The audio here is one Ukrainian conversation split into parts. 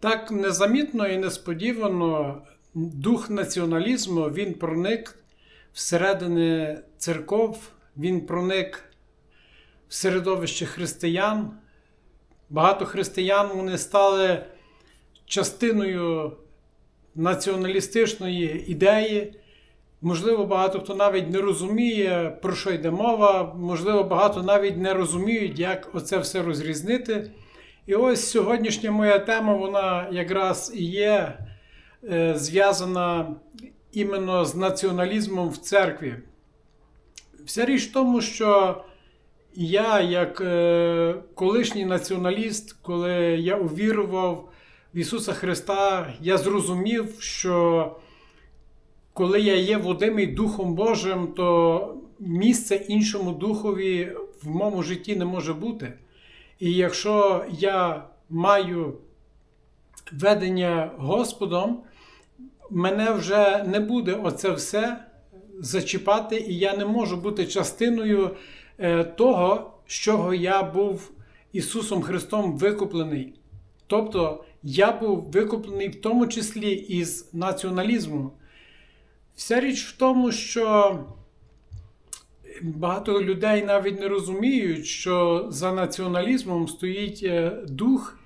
Так незамітно і несподівано дух націоналізму він проник всередини церков, він проник в середовище християн. Багато християн вони стали частиною націоналістичної ідеї. Можливо, багато хто навіть не розуміє, про що йде мова, можливо, багато навіть не розуміють, як оце все розрізнити. І ось сьогоднішня моя тема, вона якраз і є е, зв'язана іменно з націоналізмом в церкві. Вся річ в тому, що я, як е, колишній націоналіст, коли я увірував в Ісуса Христа, я зрозумів, що коли я є водимий Духом Божим, то місце іншому духові в моєму житті не може бути. І якщо я маю ведення Господом, мене вже не буде оце все зачіпати, і я не можу бути частиною е, того, з чого я був Ісусом Христом викуплений. Тобто я був викуплений в тому числі із націоналізму. Вся річ в тому, що багато людей навіть не розуміють, що за націоналізмом стоїть е, дух,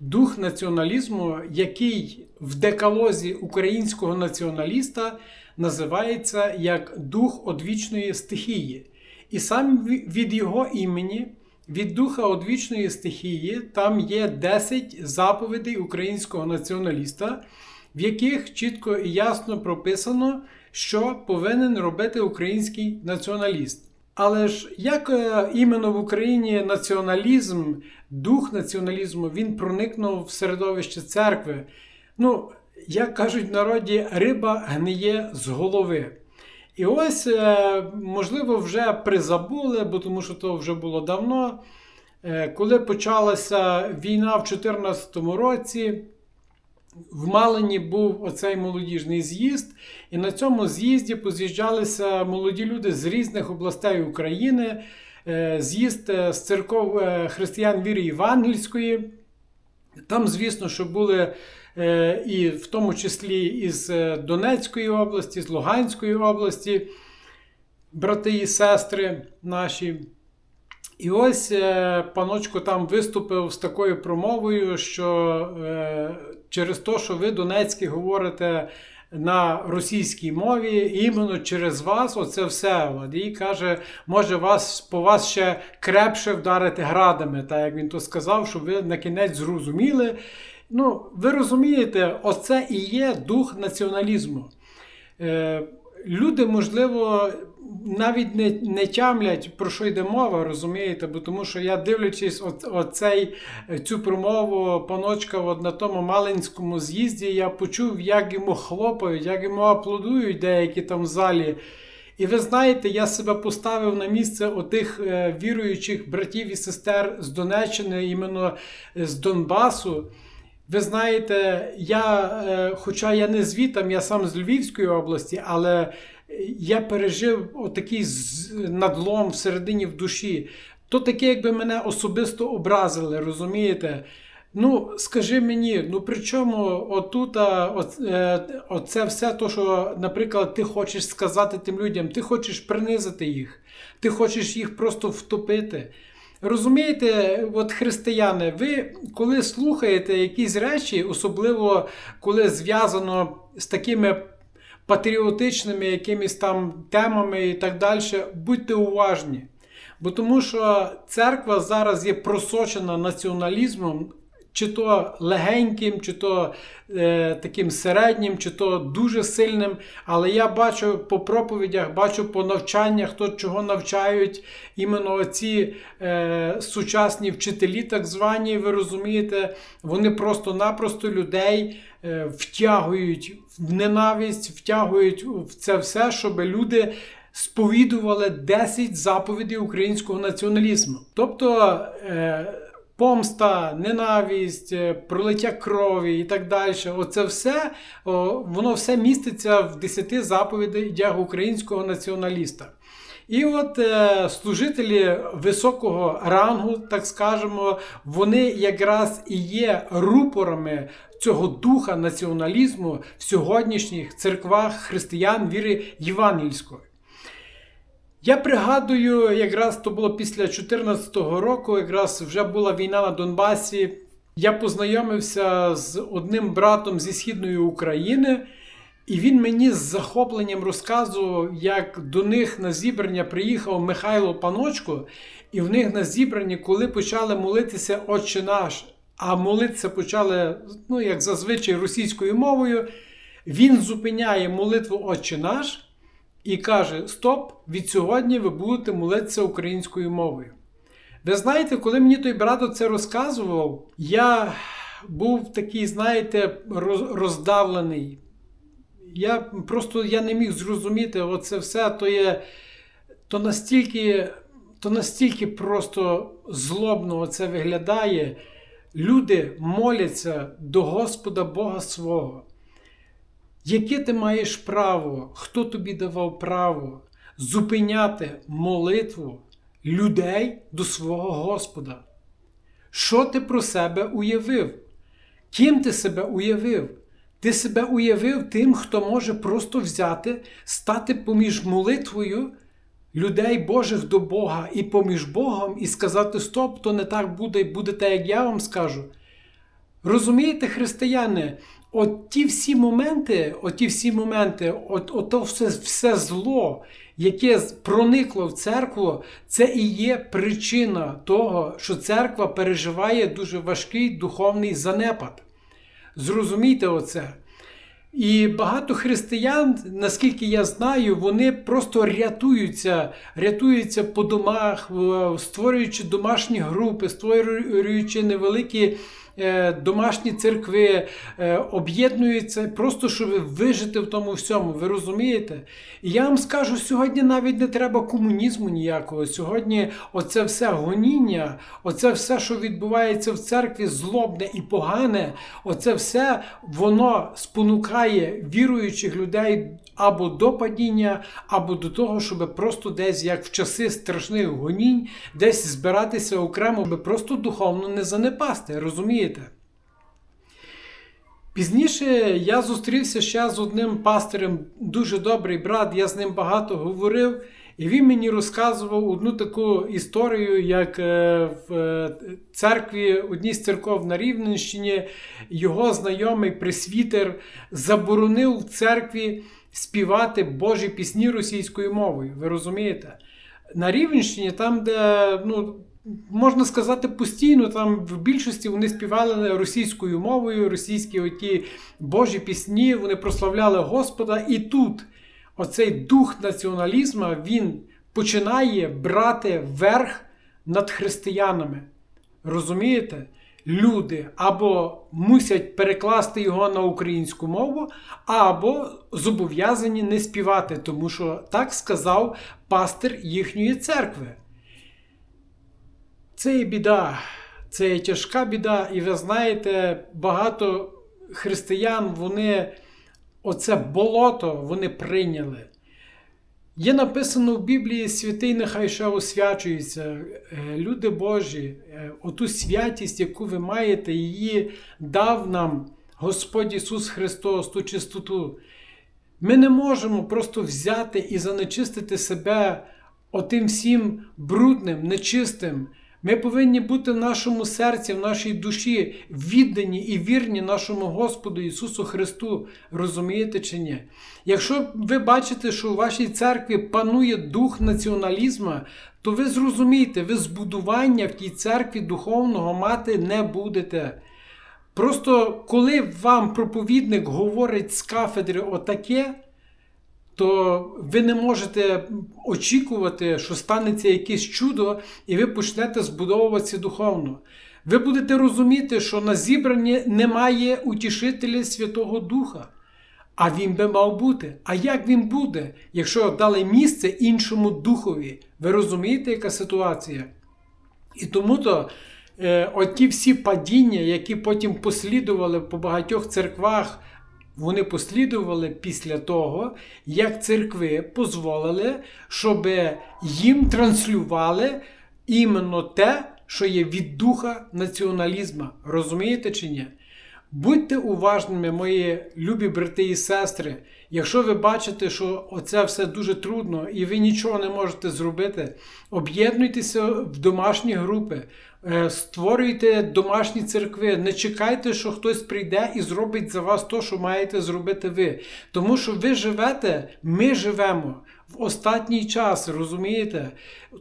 дух націоналізму, який в декалозі українського націоналіста називається як дух одвічної стихії. І сам від його імені, від духа одвічної стихії, там є 10 заповідей українського націоналіста, в яких чітко і ясно прописано, що повинен робити український націоналіст. Але ж як е, іменно в Україні націоналізм, дух націоналізму, він проникнув в середовище церкви. Ну, як кажуть в народі, риба гниє з голови. І ось, е, можливо, вже призабули, бо тому що то вже було давно. Е, коли почалася війна в 2014 році, в Малині був оцей молодіжний з'їзд, і на цьому з'їзді поз'їжджалися молоді люди з різних областей України, е, з'їзд з церков християн віри Євангельської. Там, звісно, що були і в тому числі із Донецької області, з Луганської області, брати і сестри наші. І ось паночко там виступив з такою промовою, що через те, що ви Донецькі говорите на російській мові, іменно через вас оце все. І каже, може вас по вас ще крепше вдарити градами, так як він то сказав, щоб ви на кінець зрозуміли. Ну, ви розумієте, оце і є дух націоналізму. Е, Люди, можливо, навіть не не тямлять, про що йде мова, розумієте? Бо тому що я дивлячись оцей, цю промову паночка от на тому Малинському з'їзді, я почув, як йому хлопають, як йому аплодують деякі там в залі. І ви знаєте, я себе поставив на місце отих е, віруючих братів і сестер з Донеччини, іменно з Донбасу. Ви знаєте, я, е, хоча я не звітам, я сам з Львівської області, але я пережив отакий надлом всередині в душі. То таке, якби мене особисто образили, розумієте? Ну, скажи мені, ну при чому отута, оце, оце все, то, що, наприклад, ти хочеш сказати тим людям, ти хочеш принизити їх, ти хочеш їх просто втопити. Розумієте, от християни, ви коли слухаєте якісь речі, особливо коли зв'язано з такими патріотичними якимись там темами і так далі, будьте уважні. Бо тому що церква зараз є просочена націоналізмом чи то легеньким, чи то е, таким середнім, чи то дуже сильним. Але я бачу по проповідях, бачу по навчаннях, хто чого навчають іменно ці е, сучасні вчителі, так звані, ви розумієте, вони просто-напросто людей е, втягують в ненависть, втягують в це все, щоб люди. Сповідували 10 заповідей українського націоналізму. Тобто е, помста, ненависть, е, пролиття крові і так далі. Оце все воно все міститься в 10 заповідях українського націоналіста. І от е, служителі високого рангу, так скажемо, вони якраз і є рупорами цього духа націоналізму в сьогоднішніх церквах християн віри євангельської. Я пригадую, якраз то було після 2014 року, якраз вже була війна на Донбасі. Я познайомився з одним братом зі Східної України, і він мені з захопленням розказував, як до них на зібрання приїхав Михайло Паночко, і в них на зібранні, коли почали молитися Отче наш, а молитися почали, ну, як зазвичай, російською мовою, він зупиняє молитву Отче наш і каже: Стоп, від сьогодні ви будете молитися українською мовою. Ви знаєте, коли мені той брат це розказував, я був такий, знаєте, роздавлений. Я просто я не міг зрозуміти, оце все то є то настільки то настільки просто злобно це виглядає. Люди моляться до Господа Бога свого. Яке ти маєш право, хто тобі давав право зупиняти молитву людей до свого Господа? Що ти про себе уявив? Ким ти себе уявив? Ти себе уявив тим, хто може просто взяти, стати поміж молитвою людей Божих до Бога і поміж Богом і сказати: Стоп, то не так буде, і буде так, як я вам скажу. Розумієте, християни, от ті всі моменти, от ті всі моменти, от, от то все, все зло, яке проникло в церкву, це і є причина того, що церква переживає дуже важкий духовний занепад. Зрозумійте оце. І багато християн, наскільки я знаю, вони просто рятуються, рятуються по домах, створюючи домашні групи, створюючи невеликі домашні церкви е, об'єднуються просто, щоб вижити в тому всьому. Ви розумієте? І я вам скажу, сьогодні навіть не треба комунізму ніякого. Сьогодні оце все гоніння, оце все, що відбувається в церкві, злобне і погане, оце все воно спонукає віруючих людей або до падіння, або до того, щоб просто десь, як в часи страшних гонінь, десь збиратися окремо, аби просто духовно не занепасти. Розумієте? Пізніше я зустрівся ще з одним пастирем, дуже добрий брат, я з ним багато говорив. І він мені розказував одну таку історію, як е, в е, церкві, одній з церков на Рівненщині, його знайомий пресвітер заборонив в церкві співати Божі пісні російською мовою. Ви розумієте? На Рівненщині, там, де, ну, можна сказати, постійно, там в більшості вони співали російською мовою, російські оті Божі пісні, вони прославляли Господа. І тут оцей дух націоналізму він починає брати верх над християнами. Розумієте? люди або мусять перекласти його на українську мову, або зобов'язані не співати, тому що так сказав пастир їхньої церкви. Це є біда, це є тяжка біда, і ви знаєте, багато християн вони оце болото вони прийняли. Є написано в Біблії святий, нехай ще освячується. Е, люди Божі, е, оту святість, яку ви маєте, її дав нам Господь Ісус Христос, ту чистоту. Ми не можемо просто взяти і занечистити себе отим всім брудним, нечистим. Ми повинні бути в нашому серці, в нашій душі віддані і вірні нашому Господу Ісусу Христу. Розумієте чи ні? Якщо ви бачите, що у вашій церкві панує дух націоналізму, то ви зрозумієте, ви збудування в тій церкві духовного мати не будете. Просто коли вам проповідник говорить з кафедри отаке, то ви не можете очікувати, що станеться якесь чудо, і ви почнете збудовуватися духовно. Ви будете розуміти, що на зібранні немає утішителя Святого Духа. А він би мав бути. А як він буде, якщо дали місце іншому духові? Ви розумієте, яка ситуація? І тому то е, оті всі падіння, які потім послідували по багатьох церквах вони послідували після того, як церкви дозволили, щоб їм транслювали іменно те, що є від духа націоналізму. Розумієте чи ні? Будьте уважними, мої любі брати і сестри. Якщо ви бачите, що оце все дуже трудно і ви нічого не можете зробити, об'єднуйтеся в домашні групи, е, створюйте домашні церкви. Не чекайте, що хтось прийде і зробить за вас те, що маєте зробити ви. Тому що ви живете, ми живемо в останній час, розумієте?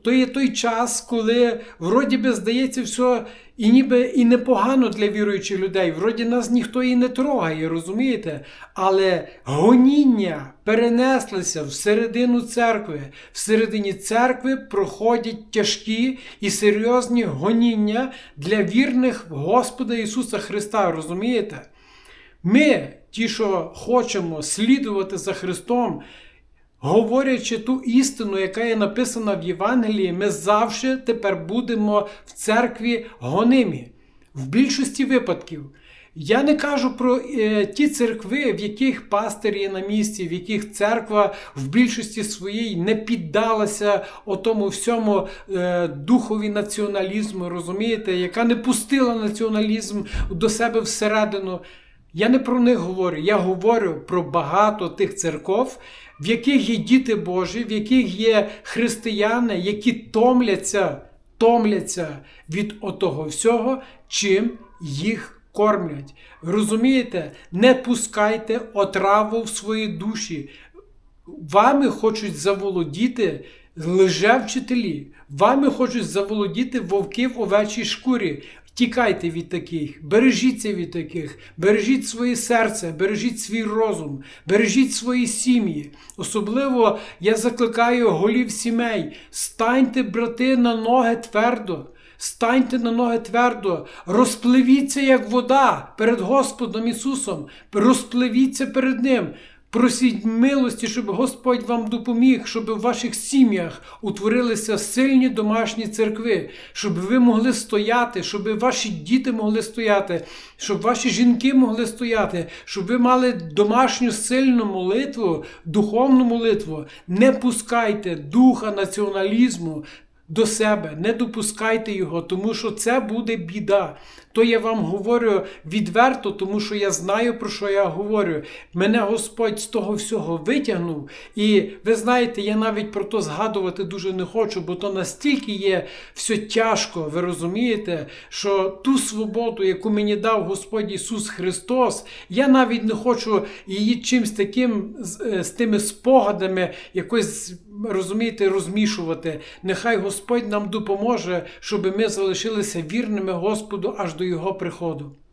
То є той час, коли вроді би здається все і ніби і непогано для віруючих людей. Вроді нас ніхто і не трогає, розумієте? Але гоніння перенеслися всередину церкви. Всередині церкви проходять тяжкі і серйозні гоніння для вірних Господа Ісуса Христа, розумієте? Ми, ті, що хочемо слідувати за Христом, говорячи ту істину, яка є написана в Євангелії, ми завжди тепер будемо в церкві гонимі. В більшості випадків. Я не кажу про е, ті церкви, в яких пастир є на місці, в яких церква в більшості своїй не піддалася отому всьому е, духові націоналізму, розумієте, яка не пустила націоналізм до себе всередину. Я не про них говорю, я говорю про багато тих церков, в яких є діти Божі, в яких є християни, які томляться, томляться від отого всього, чим їх кормлять. Розумієте, не пускайте отраву в свої душі. Вами хочуть заволодіти лжевчителі, вами хочуть заволодіти вовки в овечій шкурі. Тікайте від таких, бережіться від таких, бережіть своє серце, бережіть свій розум, бережіть свої сім'ї. Особливо я закликаю голів сімей, станьте, брати, на ноги твердо. Станьте на ноги твердо, розпливіться, як вода перед Господом Ісусом, розпливіться перед Ним. Просіть милості, щоб Господь вам допоміг, щоб в ваших сім'ях утворилися сильні домашні церкви, щоб ви могли стояти, щоб ваші діти могли стояти, щоб ваші жінки могли стояти, щоб ви мали домашню сильну молитву, духовну молитву. Не пускайте духа націоналізму до себе, не допускайте його, тому що це буде біда. То я вам говорю відверто, тому що я знаю, про що я говорю. Мене Господь з того всього витягнув. І ви знаєте, я навіть про то згадувати дуже не хочу, бо то настільки є все тяжко, ви розумієте, що ту свободу, яку мені дав Господь Ісус Христос, я навіть не хочу її чимось таким з, е, з тими спогадами якось. Розумієте, розмішувати. Нехай Господь нам допоможе, щоб ми залишилися вірними Господу аж до Його приходу.